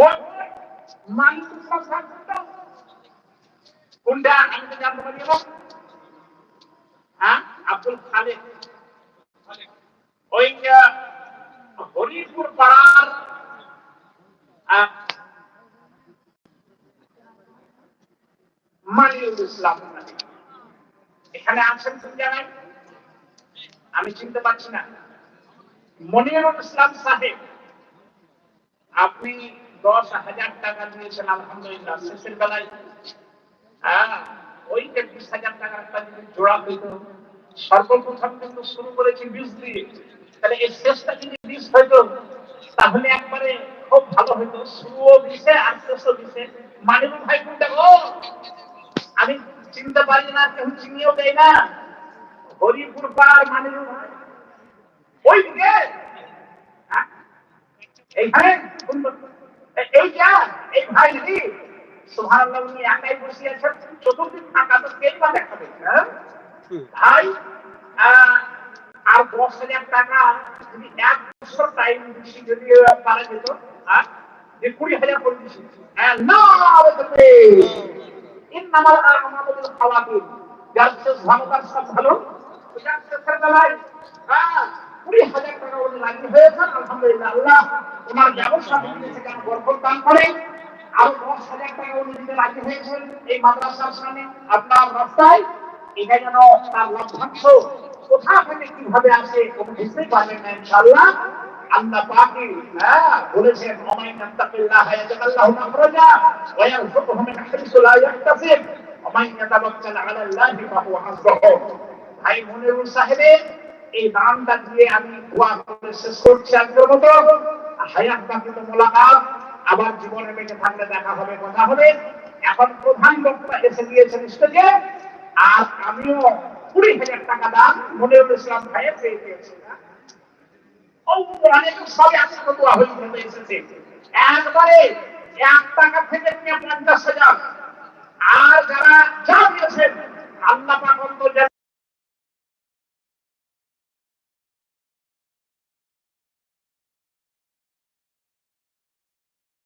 ইসলাম সাহেব কোনটা আমি তো জানতে পারি হ্যাঁ আব্দুল খালেক ওই হরিপুর পাড়ার আহ, মালিউল ইসলাম এখানে আছেন কোন জায়গায়? আমি চিনতে পারছি না। মনিরুল ইসলাম সাহেব আপনি দশ হাজার টাকা দিয়েছেন, আলহামদুলিল্লাহ। শেষের বেলায় হ্যাঁ ওই বিশ হাজার টাকার একটা যদি জোড়া হইত, সর্বপ্রথম কিন্তু শুরু করেছি বিষ দিয়ে। তাহলে এই শেষটা যদি বিষ হইতো, তাহলে একবারে খুব ভালো হইতো। শুরুও বিষে আর শেষও বিষে মানিবু ভাই কোনটা? গো আমি চিনতে পারি না, কেউ চিনিও দেয় না। হরিপুর পার মানিবু ভাই। ওই দিকে হ্যাঁ? এইখানে এই যা এই ভাই নাকি সুবহানাল্লাহ উনি একাই বসে আছেন চতুর্দিক ফাঁকা তো কেই বা হ্যাঁ? ভাই আর দশ হাজার টাকা যদি এক বছর টাইম দিচ্ছি যদি পারা যেত হ্যাঁ? যে কুড়ি হাজার করে দিচ্ছি হ্যাঁ, না ইন্নামাল আমালু বিল যার শেষ ভালো তার সব ভালো এটা শেষের বেলায় হ্যাঁ কুড়ি হাজার টাকা আলহামদুলিল্লাহ আল্লাহ ওনার ব্যবসা থেকে বরকত দান করে আরও দশ হাজার টাকা উনি দিতে রাজি হয়েছেন এই মাদ্রাসার সামনে। আপনার রাস্তায় এটা যেন তার লভ্যাংশ কোথা থেকে কীভাবে আসে কোনো পারবেন না পাকি হ্যাঁ দিয়ে আমি শেষ করছি আজকের মতো। হায়াত বাকি তো মোলাকাত, আবার জীবনে বেঁচে থাকলে দেখা হবে, কথা হবে। এখন প্রধান বক্তা এসে গিয়েছেন স্টেজে, আর আমিও কুড়ি হাজার টাকা দান মনিরুল ইসলাম ভাইয়ের পেয়ে পেয়েছি একবারে এক টাকা থেকে নিয়ে পঞ্চাশ আর যারা যা দিয়েছেন, আল্লাহ পাক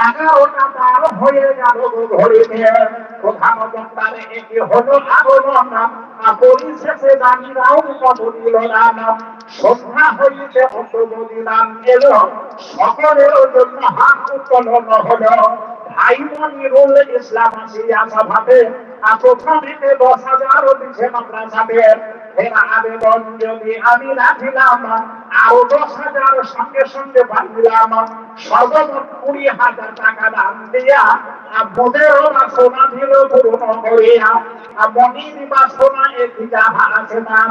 এগারোটা তার হয়ে গেল ঘড়িতে প্রধান বক্তার এটি হলো আগমন পরিশেষে দাঁড়িরাও কত দিল না সন্ধ্যা হইতে অত দিলাম এলো, সকলের জন্য হাত উত্তোলন হলো। ভাই মনিরুল ইসলাম আসিয়া সভাতে আবেদন যদি আমি রাখিলাম, আরও দশ হাজার সঙ্গে সঙ্গে বাঁধিলাম সর্বমোট কুড়ি হাজার টাকা দাম দিয়া পনেরো বা সোনা দিল পূরণ করিয়া মনির বা সোনা যাহা আছে তার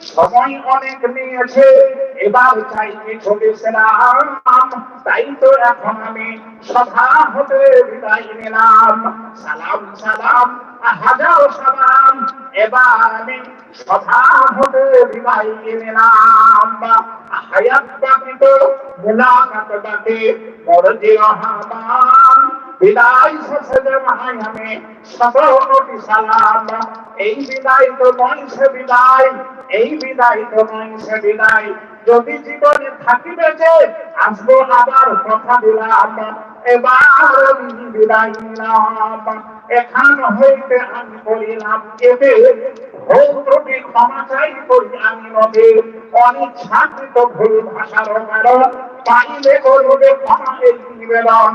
সময় অনেক নিয়েছে, এবার চাই বিশ্রাম তাই তো এখন আমি সভা হতে বিদায় নিলাম। সালাম সালাম, হাজার সালাম। এবার আমি সভা হতে বিদায় নিলাম। হায়াত বাকি তো মুলাকাত বাকি মরজি রহমান বিদায় শেষে জানাই আমি সকলকে সালাম। এই বিদায় তো সে বিদায়, এই বিদায় তো সে বিদায়। যদি জীবনে থাকি বেঁচে আসব আবার কথা দিলাম। এবার বিদায় নিলাম। এখান হইতে আমি করিলাম এতে অনিচ্ছাকৃত ভুল ভাষার কারণ পাইলে করবে ক্ষমা নিবেদন।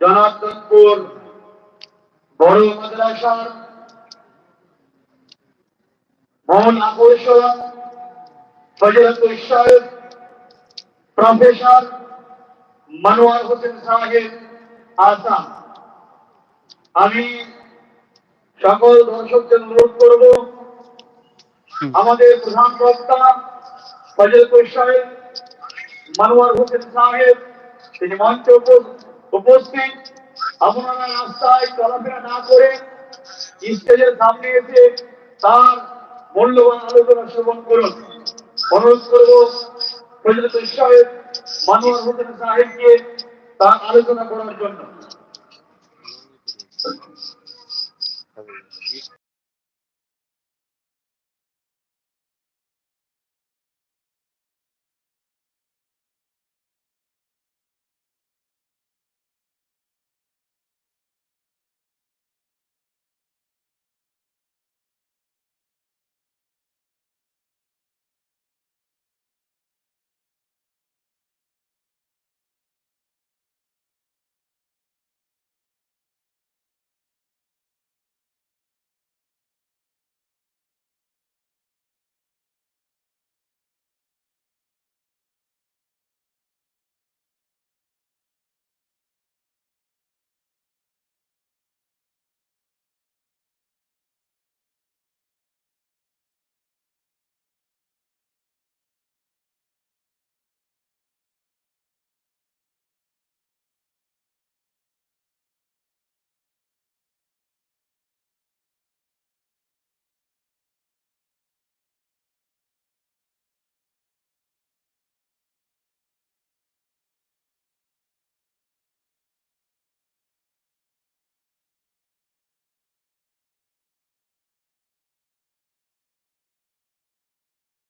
জনার্দনপুর বড় মাদ্রাসার মহান আকর্ষণ ফজলতুল সাহেব প্রফেসর মনোয়ার হোসেন সাহেব আসাম। আমি সকল দর্শকদের অনুরোধ করব আমাদের প্রধান বক্তা ফজলপুর সাহেব মনোয়ার হোসেন সাহেব তিনি মঞ্চে উপস্থিত। আপনারা রাস্তায় চলাফেরা না করে স্টেজের সামনে এসে তার মূল্যবান আলোচনা শ্রবণ করুন। অনুরোধ করব ফজলপুর সাহেব, মনোয়ার হোসেন সাহেবকে তার আলোচনা করার জন্য।